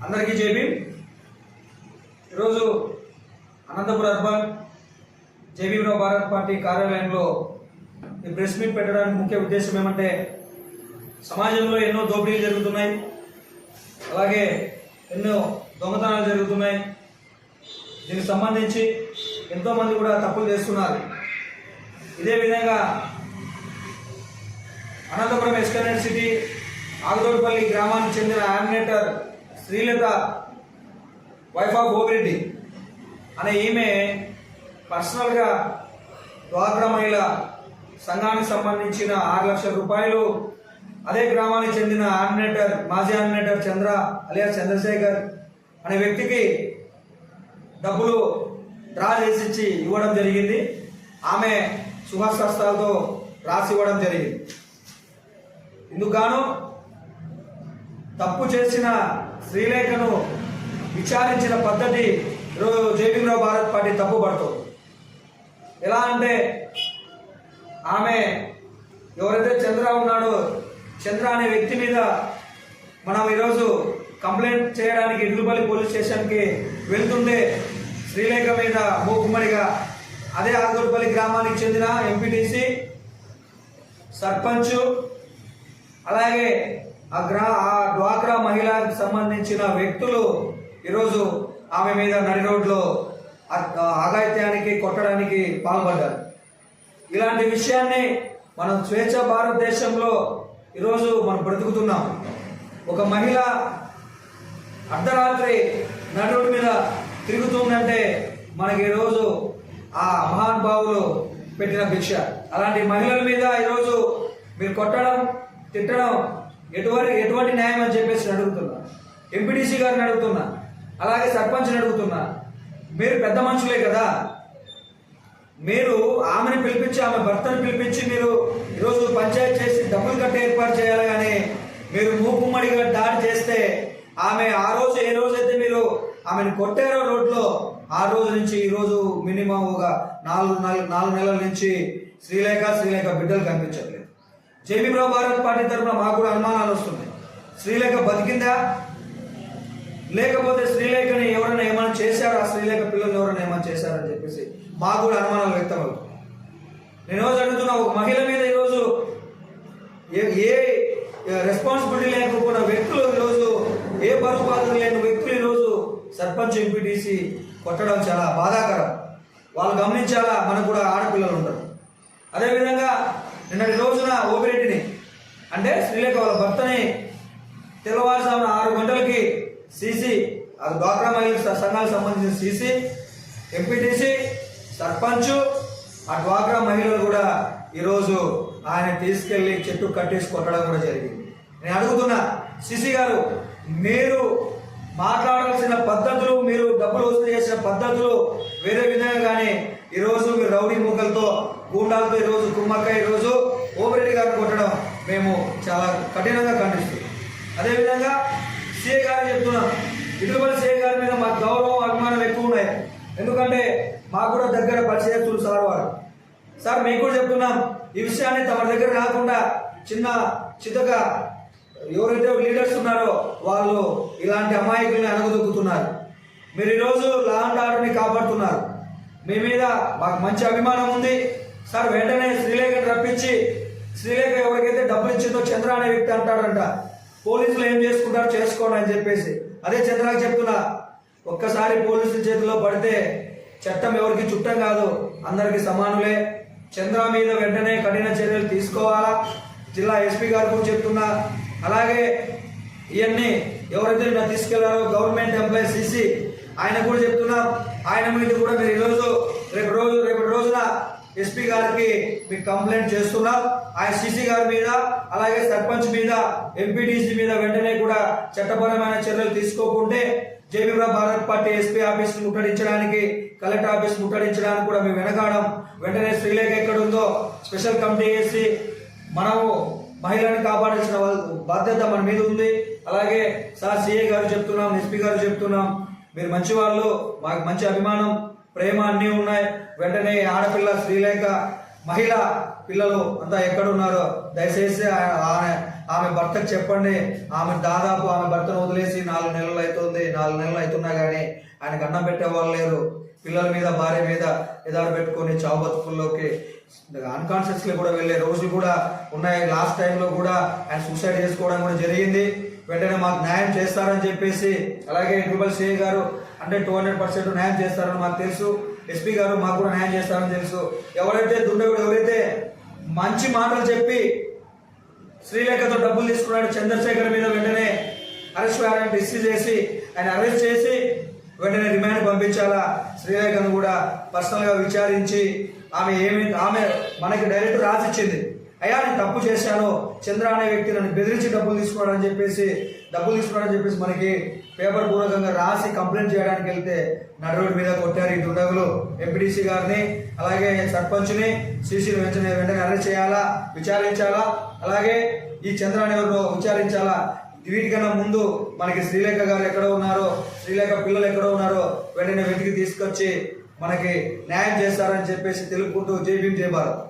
అందరికీ జేబీ ఈరోజు అనంతపురం అర్బన్ జేబీరావు భారత్ పార్టీ కార్యాలయంలో ఈ ప్రెస్ మీట్ పెట్టడానికి ముఖ్య ఉద్దేశం ఏమంటే సమాజంలో ఎన్నో దోపిడీలు జరుగుతున్నాయి. అలాగే ఎన్నో దొంగతనాలు జరుగుతున్నాయి. దీనికి సంబంధించి ఎంతోమంది కూడా తప్పులు చేస్తున్నారు. ఇదే విధంగా అనంతపురం ఎస్కనెడ్ సిటీ ఆగదోడుపల్లి గ్రామానికి చెందిన animator Srilatha wife of Obireddy అనే ఈమె పర్సనల్గా డ్వాక్రా మహిళ సంఘానికి సంబంధించిన ఆరు లక్షల రూపాయలు అదే గ్రామానికి చెందిన ఆర్డినేటర్ మాజీ ఆర్డినేటర్ చంద్ర అలియా చంద్రశేఖర్ అనే వ్యక్తికి డబ్బులు డ్రా చేసిచ్చి ఇవ్వడం జరిగింది. ఆమె శుభస్కస్తాలతో రాసి ఇవ్వడం జరిగింది. ఇందుకు గాను తప్పు చేసిన శ్రీలేఖను విచారించిన పద్ధతి ఈరోజు జేబీరావు భారత్ పార్టీ తప్పుపడుతుంది ఎలా అంటే ఆమె ఎవరైతే చంద్ర ఉన్నాడో చంద్ర అనే వ్యక్తి మీద మనం ఈరోజు కంప్లైంట్ చేయడానికి ఇల్లుపల్లి పోలీస్ స్టేషన్కి వెళ్తుంటే శ్రీలేఖ మీద మూకుమ్మడిగా అదే ఆగోడుపల్లి గ్రామానికి చెందిన ఎంపీటీసీ సర్పంచ్ అలాగే ఆ గ్రా ఆ డ్వాక్రా మహిళకు సంబంధించిన వ్యక్తులు ఈరోజు ఆమె మీద నడి రోడ్లో అ- అఘాయిత్యానికి కొట్టడానికి పాల్పడ్డారు. ఇలాంటి విషయాన్ని మనం స్వేచ్ఛ భారతదేశంలో ఈరోజు మనం బ్రతుకుతున్నాం. ఒక మహిళ అర్ధరాత్రి నడుడి మీద తిరుగుతుందంటే మనకి ఈరోజు ఆ మహానుభావులు పెట్టిన భిక్ష. అలాంటి మహిళల మీద ఈరోజు మీరు కొట్టడం తిట్టడం ఎటువంటి ఎటువంటి న్యాయం అని చెప్పేసి అడుగుతున్నా. ఎంపీటీసీ గారిని అడుగుతున్నా. అలాగే సర్పంచ్ని అడుగుతున్నా. మీరు పెద్ద మనుషులే కదా. మీరు ఆమెను పిలిపించి ఆమె భర్తను పిలిపించి మీరు ఈరోజు పంచాయత్ చేసి డబ్బులు కట్టే ఏర్పాటు చేయాలి కానీ మీరు మూకుమ్మడిగా దాడి చేస్తే ఆమె ఆ రోజు ఏ రోజైతే మీరు ఆమెను కొట్టారో రోడ్లో ఆ రోజు నుంచి ఈ రోజు మినిమం ఒక నాలుగు నాలుగు నాలుగు నెలల నుంచి శ్రీలేఖ శ్రీలేఖ బిడ్డలు కనిపించట్లేదు. జేబీరావు భారత్ పార్టీ తరఫున మాకు కూడా అనుమానాలు వస్తున్నాయి. శ్రీలేఖ బతికిందా? లేకపోతే శ్రీలేఖని ఎవరైనా ఏమైనా చేశారా? శ్రీలేఖ పిల్లలు ఎవరైనా ఏమైనా చేశారని చెప్పేసి మాకు కూడా అనుమానాలు వ్యక్తం అవుతుంది నేను రోజు అడుగుతున్నా ఒక మహిళ మీద ఈరోజు ఏ ఏ రెస్పాన్సిబిలిటీ లేకపోయిన వ్యక్తులు ఈరోజు ఏ బరువు బాధలు లేని వ్యక్తులు ఈరోజు సర్పంచ్ ఎంపీటీసీ కొట్టడం చాలా బాధాకరం. వాళ్ళు గమనించాలా? మనకు కూడా ఆడపిల్లలు ఉంటారు అదేవిధంగా నిన్నటి రోజున ఓపిరెడ్డిని అంటే శ్రీలేఖ వాళ్ళ భర్తని తెల్లవారుజామున ఆరు గంటలకి సీసీ అది డ్వాక్రా మహిళ సంఘాలకు సంబంధించిన సీసీ ఎంపీటీసీ సర్పంచ్ ఆ డ్వాక్రా మహిళలు కూడా ఈరోజు ఆయన తీసుకెళ్ళి చెట్టు కట్టేసి కొట్టడం కూడా జరిగింది. నేను అడుగుతున్నా సిసి గారు మీరు మాట్లాడాల్సిన పద్ధతులు మీరు డబ్బులు వసూలు చేసిన పద్ధతులు వేరే విధంగా కానీ ఈరోజు మీరు రౌడీ మూకలతో గూండాలపై రోజు కుమ్మక్క రోజు ఓపిరెడ్డి గారిని కొట్టడం మేము చాలా కఠినంగా ఖండిస్తున్నాం. అదేవిధంగా సీఏ గారు చెప్తున్నాం ఇటుపల్లి సీఏ గారి మీద మాకు గౌరవం అభిమానం ఎక్కువ ఉన్నాయి. ఎందుకంటే మాకు కూడా దగ్గర పరిచయస్తులు సార్ వారు. సార్ మేము కూడా చెప్తున్నాం ఈ విషయాన్ని తమ దగ్గర కాకుండా చిన్న చిన్నగా ఎవరైతే లీడర్స్ ఉన్నారో వాళ్ళు ఇలాంటి అమాయకుల్ని అనగదొక్కుతున్నారు మీరు ఈరోజు లా అండ్ ఆర్డర్ని కాపాడుతున్నారు. మీ మీద మాకు మంచి అభిమానం ఉంది. సార్ వెంటనే శ్రీలేఖను రప్పించి శ్రీలేఖ ఎవరికైతే డబ్బులు ఇచ్చిందో చంద్ర అనే వ్యక్తి అంటాడంట. పోలీసులు ఏం చేసుకుంటారో చేసుకోండి అని చెప్పేసి. అదే చంద్రకి చెప్తున్నా ఒక్కసారి పోలీసుల చేతిలో పడితే చట్టం ఎవరికి చుట్టం కాదు అందరికి సమానులే. చంద్ర మీద వెంటనే కఠిన చర్యలు తీసుకోవాలా? జిల్లా ఎస్పీ గారు కూడా చెప్తున్నా. అలాగే ఇవన్నీ ఎవరైతే నన్ను తీసుకెళ్ళారో గవర్నమెంట్ ఎంప్లాయీ సిసి ఆయన కూడా చెప్తున్నా. ఆయన మీద కూడా మీరు ఈరోజు రేపు రోజు రేపటి రోజున ఎస్పీ గారికి మీకు కంప్లైంట్ చేస్తున్నాం ఆయన సిసి గారి మీద అలాగే సర్పంచ్ మీద ఎంపీటీసీ మీద వెంటనే కూడా చట్టపరమైన చర్యలు తీసుకోకుంటే జేబీరావు భారత్ పార్టీ ఎస్పీ ఆఫీస్ ముట్టడించడానికి కలెక్టర్ ఆఫీస్ ముట్టడించడానికి కూడా మేము వెనకాడం. వెంటనే శ్రీలేఖ ఎక్కడ ఉందో స్పెషల్ కమిటీ వేసి మనము మహిళలను కాపాడాల్సిన బాధ్యత మన మీద ఉంది. అలాగే సార్ సిఏ గారు చెప్తున్నాం ఎస్పీ గారు చెప్తున్నాం. మీరు మంచి వాళ్ళు మాకు మంచి అభిమానం. ప్రేమ అన్నీ ఉన్నాయి. వెంటనే ఆడపిల్ల శ్రీలేఖ మహిళ పిల్లలు అంతా ఎక్కడున్నారో దయచేసి ఆమె ఆమె భర్తకు చెప్పండి. ఆమె దాదాపు ఆమె భర్తను వదిలేసి నాలుగు నెలలు అవుతుంది నాలుగు నెలలు అవుతున్నా కానీ ఆయనకు అన్నం పెట్టే వాళ్ళు లేరు. పిల్లల మీద భార్య మీద ఎదారు పెట్టుకొని చావు బతుకుల్లోకి అన్కాన్షియస్లో కూడా వెళ్ళే రోజులు కూడా ఉన్నాయి. లాస్ట్ టైంలో కూడా ఆయన సూసైడ్ చేసుకోవడం కూడా జరిగింది. వెంటనే మాకు న్యాయం చేస్తారని చెప్పేసి అలాగే ట్రిపుల్ సిఐ గారు అంటే టూ హండ్రెడ్ పర్సెంట్ న్యాయం చేస్తారని మాకు తెలుసు. ఎస్పీ గారు మాకు కూడా న్యాయం చేస్తారని తెలుసు. ఎవరైతే దుండగుడు ఎవరైతే మంచి మాటలు చెప్పి శ్రీలేఖతో డబ్బులు తీసుకున్నాడు చంద్రశేఖర్ మీద వెంటనే అరెస్ట్ వారెంట్ ఇష్యూ చేసి ఆయన అరెస్ట్ చేసి వెంటనే రిమాండ్ పంపించాలా? శ్రీలేఖను కూడా పర్సనల్గా విచారించి ఆమె ఏమి ఆమె మనకి డైరెక్ట్ రాసిచ్చింది. అయ్యా నేను తప్పు చేశాను. చంద్ర అనే వ్యక్తి నన్ను బెదిరించి డబ్బులు తీసుకున్నాడని చెప్పేసి డబ్బులు తీసుకున్నాడని చెప్పేసి మనకి పేపర్ పూర్వకంగా రాసి కంప్లైంట్ చేయడానికి వెళ్తే నడు మీద కొట్టారు ఈ దుండగులు. ఎంపీడీసీ గారిని అలాగే సర్పంచ్ని సీసీలు వెంటనే వెంటనే అరెస్ట్ చేయాలా విచారించాలా? అలాగే ఈ చంద్ర అనేవారు విచారించాలా? వీటికన్నా ముందు మనకి శ్రీలేఖ గారు ఎక్కడ ఉన్నారో శ్రీలేఖ పిల్లలు ఎక్కడ ఉన్నారో వెంటనే వెతికి తీసుకొచ్చి మనకి న్యాయం చేస్తారని చెప్పేసి తెలుపుకుంటూ జై భీమ్ జై భారత్.